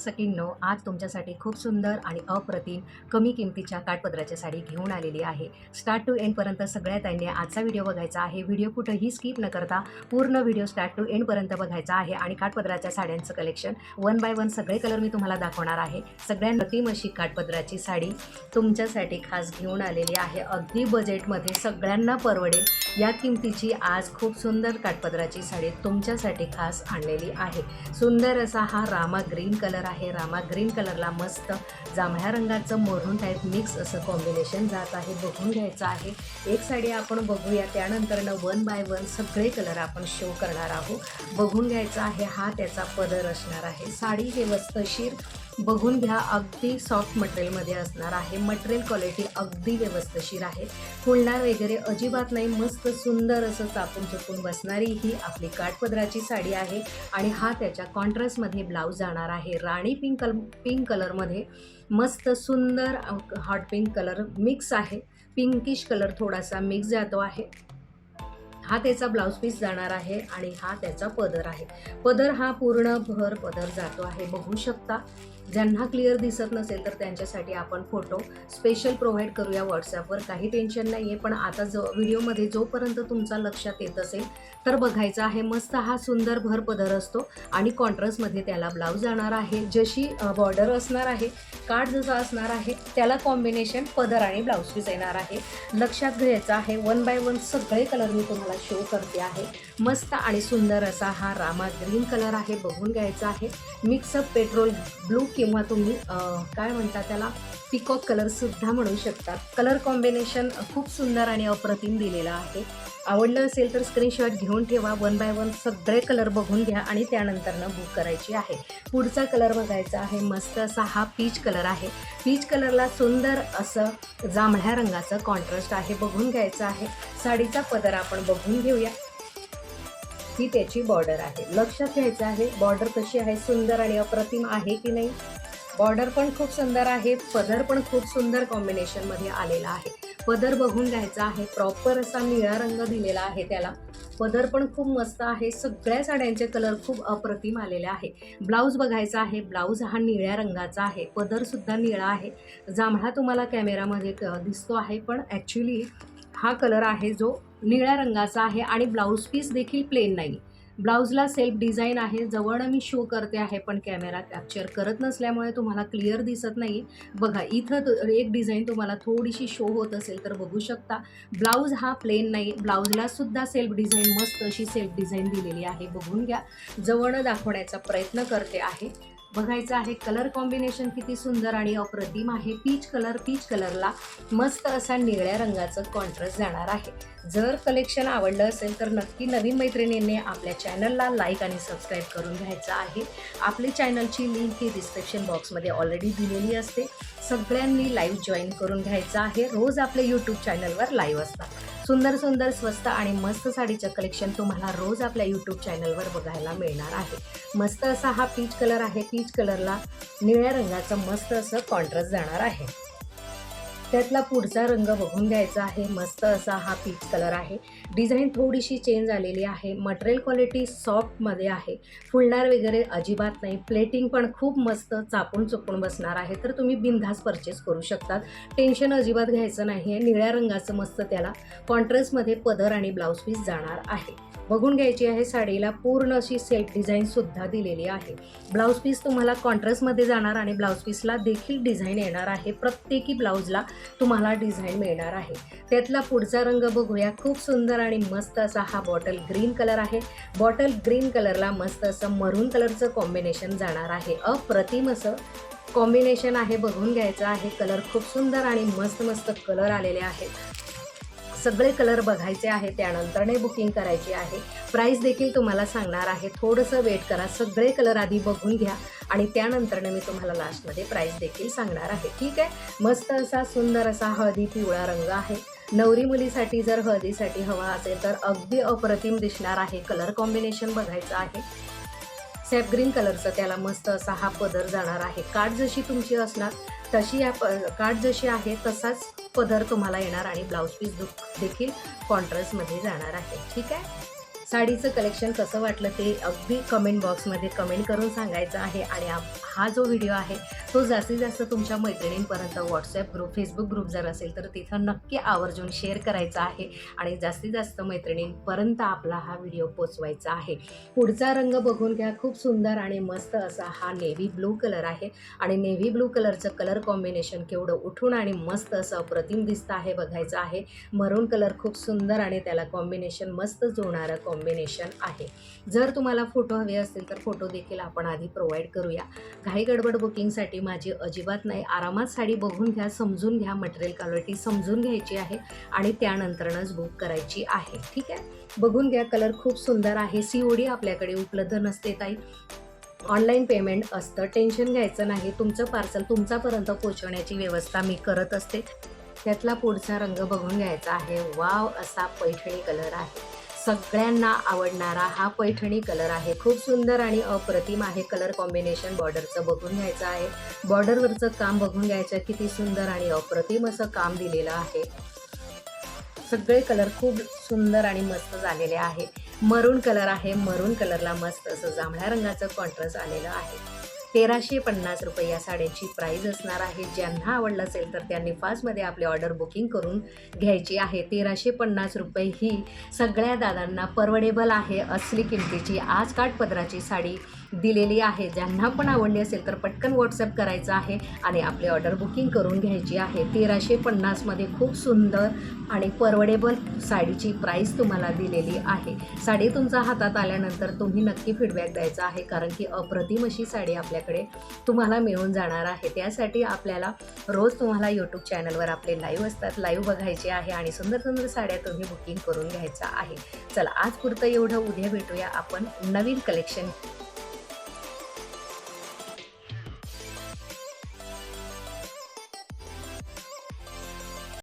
सकींनो आज तुमच्यासाठी खूप सुंदर आणि अप्रतिम कमी किमतीच्या काठपदराच्या साडी घेऊन आलेली आहे. स्टार्ट टू एंडपर्यंत सगळ्या त्यांनी आजचा व्हिडिओ बघायचा आहे. व्हिडिओ कुठंही स्किप न करता पूर्ण व्हिडिओ स्टार्ट टू एंडपर्यंत बघायचा आहे आणि काठपदराच्या साड्यांचं कलेक्शन वन बाय वन सगळे कलर मी तुम्हाला दाखवणार आहे. सगळ्या नटीम अशी काठपदराची साडी तुमच्यासाठी खास घेऊन आलेली आहे. अगदी बजेटमध्ये सगळ्यांना परवडेल या किमतीची आज खूप सुंदर काठपदराची साडी तुमच्यासाठी खास आणलेली आहे. सुंदर असा हा रामा ग्रीन कलर आहे. रामा ग्रीन कलरला मस्त जांभळ्या रंगाचं मोरून टाईप मिक्स असं कॉम्बिनेशन जात आहे. बघून घ्यायचं आहे. एक साडी आपण बघूया. त्यानंतरनं वन बाय वन सगळे कलर आपण शो करणार आहोत. बघून घ्यायचा आहे हा त्याचा पदर असणार आहे. साडी हे वस्तशीर बघून घ्या अगदी सॉफ्ट मटेरियलमध्ये असणार आहे. मटेरियल क्वालिटी अगदी व्यवस्थिशीर आहे. फुलणार वगैरे अजिबात नाही. मस्त सुंदर असं चापून चुपून बसणारी ही आपली काठपदराची साडी आहे. आणि हा त्याच्या कॉन्ट्रास्टमध्ये ब्लाऊज जाणार आहे. राणी पिंक कल पिंक कलरमध्ये मस्त सुंदर हॉट पिंक कलर मिक्स आहे. पिंकिश कलर थोडासा मिक्स जातो आहे. हा त्याचा ब्लाऊज पीस जाणार आहे आणि हा त्याचा पदर आहे. पदर हा पूर्ण भर पदर जातो आहे. बघू शकता ज्यांना क्लिअर दिसत नसेल तर त्यांच्यासाठी आपण फोटो स्पेशल प्रोव्हाइड करूया व्हॉट्सॲपवर काही टेन्शन नाही आहे पण आता जो व्हिडिओमध्ये जोपर्यंत तुमचा लक्षात येत असेल तर बघायचा आहे मस्त हा सुंदर भर पदर असतो आणि कॉन्ट्रास्टमध्ये त्याला ब्लाऊज जाणार आहे. जशी बॉर्डर असणार आहे काठ जसा असणार आहे त्याला कॉम्बिनेशन पदर आणि ब्लाऊज पीस येणार आहे. लक्षात घ्यायचं आहे वन बाय वन सगळे कलर मी तुम्हाला शो करते आहे. मस्त आणि सुंदर असा हा रामा ग्रीन कलर आहे बघून घ्यायचा आहे. मिक्सअप पेट्रोल ब्लू किंवा तुम्ही काय म्हणता त्याला? पिकॉक कलरसुद्धा म्हणू शकता. कलर कॉम्बिनेशन खूप सुंदर आणि अप्रतिम दिलेलं आहे. आवडलं असेल तर स्क्रीनशॉट घेऊन ठेवा. वन बाय वन सगळे कलर बघून घ्या आणि त्यानंतरनं बुक करायची आहे. पुढचा कलर बघायचा आहे. मस्त असा हा पीच कलर आहे. पीच कलरला सुंदर असं जांभळ्या रंगाचं कॉन्ट्रास्ट आहे. बघून घ्यायचं आहे. साडीचा पदर आपण बघू बघून घेऊया. ही त्याची बॉर्डर आहे. लक्षात घ्यायचं आहे बॉर्डर कशी आहे सुंदर आणि अप्रतिम आहे की नाही? बॉर्डर पण खूप सुंदर आहे पदर पण खूप सुंदर कॉम्बिनेशनमध्ये आलेला आहे. पदर बघून घ्यायचा आहे प्रॉपर असा निळा रंग दिलेला आहे त्याला. पदर पण खूप मस्त आहे सगळ्या साड्यांचे कलर खूप अप्रतिम आलेले आहे. ब्लाऊज बघायचा आहे ब्लाऊज हा निळ्या रंगाचा आहे पदरसुद्धा निळा आहे. जांभळा तुम्हाला कॅमेरामध्ये क- दिसतो आहे पण ॲक्च्युली हा कलर आहे जो निळ्या रंगाचा आहे आणि ब्लाऊज पीस देखील प्लेन नाही. ब्लाऊजला सेल्फ डिझाईन आहे. जवळ मी शो करते आहे पण कॅमेरा कॅप्चर करत नसल्यामुळे तुम्हाला क्लिअर दिसत नाही. बघा इथं एक डिझाईन तुम्हाला थोडीशी शो होत असेल तर बघू शकता. ब्लाऊज हा प्लेन नाही. ब्लाऊजला सुद्धा सेल्फ डिझाईन मस्त अशी सेल्फ डिझाईन दिलेली आहे. बघून घ्या. जवळ दाखवण्याचा प्रयत्न करते आहे. बघायचं आहे कलर कॉम्बिनेशन किती सुंदर आणि अप्रतिम आहे. पीच कलर पीच कलरला मस्त असा निळ्या रंगाचं कॉन्ट्रास्ट जाणार आहे. जर कलेक्शन आवडलं असेल तर नक्की नवीन मैत्रिणींनी आपल्या चॅनलला लाईक आणि सबस्क्राईब करून घ्यायचं आहे. आपली चॅनलची लिंक ही डिस्क्रिप्शन बॉक्समध्ये ऑलरेडी दिलेली असते. सगळ्यांनी लाईव्ह जॉईन करून घ्यायचं आहे. रोज आपले यूट्यूब चॅनलवर लाईव्ह असतात. सुंदर सुंदर स्वस्त आणि मस्त साडीचं कलेक्शन तुम्हाला रोज आपल्या यूट्यूब चॅनलवर बघायला मिळणार आहे. मस्त असा हा पीच कलर आहे. पीच कलरला निळ्या रंगाचं मस्त असं कॉन्ट्रास्ट जाणार आहे. त्यातला पुढचा रंग बघून द्यायचा आहे. मस्त असा हा पीच कलर आहे. डिझाईन थोडीशी चेंज आलेली आहे. मटेरियल क्वालिटी सॉफ्टमध्ये आहे. फुलणार वगैरे अजिबात नाही. प्लेटिंग पण खूप मस्त चापून चुपून बसणार आहे. तर तुम्ही बिनधास परचेस करू शकतात. टेन्शन अजिबात घ्यायचं नाही आहे निळ्या रंगाचं मस्त त्याला कॉन्ट्रास्टमध्ये पदर आणि ब्लाऊज पीस जाणार आहे. बघून घ्यायची आहे. साडीला पूर्ण अशी सेट डिझाईनसुद्धा दिलेली आहे. ब्लाऊज पीस तुम्हाला कॉन्ट्रास्टमध्ये जाणार आणि ब्लाऊज पीसला देखील डिझाईन येणार आहे. प्रत्येकी ब्लाऊजला तुम्हाला डिझाईन मिळणार आहे. त्यातला पुढचा रंग बघूया. खूप सुंदर आणि मस्त असा हा बॉटल ग्रीन कलर आहे. बॉटल ग्रीन कलरला मस्त असं मरून कलरचं कॉम्बिनेशन जाणार आहे. अप्रतिम असं कॉम्बिनेशन आहे. बघून घ्यायचं आहे. कलर खूप सुंदर आणि मस्त मस्त कलर आलेले आहेत. सगळे कलर बघायचे आहे त्यानंतरने बुकिंग करायची आहे. प्राईस देखील तुम्हाला सांगणार आहे. थोडंसं वेट करा. सगळे कलर आधी बघून घ्या. आणि त्यानंतरने मी तुम्हाला लास्टमध्ये प्राईस देखील सांगणार आहे. ठीक आहे? मस्त असा सुंदर असा हळदी पिवळा रंग आहे. नवरी मुलीसाठी जर हळदीसाठी हवा असेल तर अगदी अप्रतिम दिसणार आहे. कलर कॉम्बिनेशन बघायचं आहे. सॅप ग्रीन कलरचा त्याला मस्त असा हा पदर जाणार आहे. काठ जशी तुमची असणार तशी या प काठ जशी आहे तसाच पदर तुम्हाला येणार आणि ब्लाऊज पीस देखील कॉन्ट्रास्टमध्ये जाणार आहे. ठीक आहे? साडीचं कलेक्शन कसं वाटलं ते अगदी कमेंट बॉक्समध्ये कमेंट करून सांगायचं आहे. आणि आप- हा जो व्हिडिओ आहे तो जास्तीत जास्त तुमच्या मैत्रिणींपर्यंत व्हॉट्सॲप ग्रुप फेसबुक ग्रुप जर असेल तर तिथं नक्की आवर्जून शेअर करायचा आहे. आणि जास्तीत जास्त मैत्रिणींपर्यंत आपला हा व्हिडिओ पोचवायचा आहे. पुढचा रंग बघून घ्या. खूप सुंदर आणि मस्त असा हा नेव्ही ब्लू कलर आहे. आणि नेव्ही ब्लू कलरचं कलर कॉम्बिनेशन केवढं उठून आणि मस्त असं अप्रतिम दिसतं आहे बघायचं आहे. मरून कलर खूप सुंदर आणि त्याला कॉम्बिनेशन मस्त जुळणारं कॉम्बिनेशन कॉम्बिनेशन आहे. जर तुम्हाला फोटो हवे असतील तर फोटो देखील आपण आधी प्रोव्हाइड करूया. घाई गडबड बुकिंगसाठी माझी अजिबात नाही. आरामात साडी बघून घ्या समजून घ्या मटेरियल क्वालिटी समजून घ्यायची आहे आणि त्यानंतरनच बुक करायची आहे. ठीक आहे? बघून घ्या कलर खूप सुंदर आहे. सी ओ डी आपल्याकडे उपलब्ध नसते ताई. ऑनलाईन पेमेंट असतं. टेन्शन घ्यायचं नाही. तुमचं पार्सल तुमच्यापर्यंत पोहोचवण्याची व्यवस्था मी करत असते. त्यातला पुढचा रंग बघून घ्यायचा आहे. वाव असा पैठणी कलर आहे. सगळ्यांना आवडणारा हा पैठणी कलर आहे. खूप सुंदर आणि अप्रतिम आहे कलर कॉम्बिनेशन. बॉर्डरचं बघून घ्यायचं आहे. बॉर्डरवरचं काम बघून घ्यायचं किती सुंदर आणि अप्रतिम असं काम दिलेलं आहे. सगळे कलर खूप सुंदर आणि मस्त झालेले आहे. मरून कलर आहे. मरून कलरला मस्त असं जांभळ्या रंगाचं कॉन्ट्रास्ट आलेलं आहे. तेराशे पन्नास रुपये या साड्यांची प्राईज असणार आहे. ज्यांना आवडलं असेल तर त्यांनी फास्टमध्ये आपली ऑर्डर बुकिंग करून घ्यायची आहे. तेराशे पन्नास रुपये ही सगळ्या दादांना परवडेबल आहे असली किमतीची आज काठपदराची साडी दिलेली आहे. ज्यांना पण आवडली असेल तर पटकन व्हॉट्सअप करायचं आहे आणि आपली ऑर्डर बुकिंग करून घ्यायची आहे. तेराशे पन्नासमध्ये खूप सुंदर आणि परवडेबल साडीची प्राईस तुम्हाला दिलेली आहे. साडी तुमच्या हातात आल्यानंतर तुम्ही नक्की फीडबॅक द्यायचा आहे कारण की अप्रतिम अशी साडी आपल्या आपल्याकडे तुम्हाला मिळून जाणार आहे. त्यासाठी आपल्याला रोज तुम्हाला यूट्यूब चॅनलवर आपले लाईव्ह असतात. लाईव्ह बघायचे आहे आणि सुंदर सुंदर साड्या तुम्ही बुकिंग करून घ्यायचा आहे. चला आज पुरतं एवढं. उद्या भेटूया आपण नवीन कलेक्शन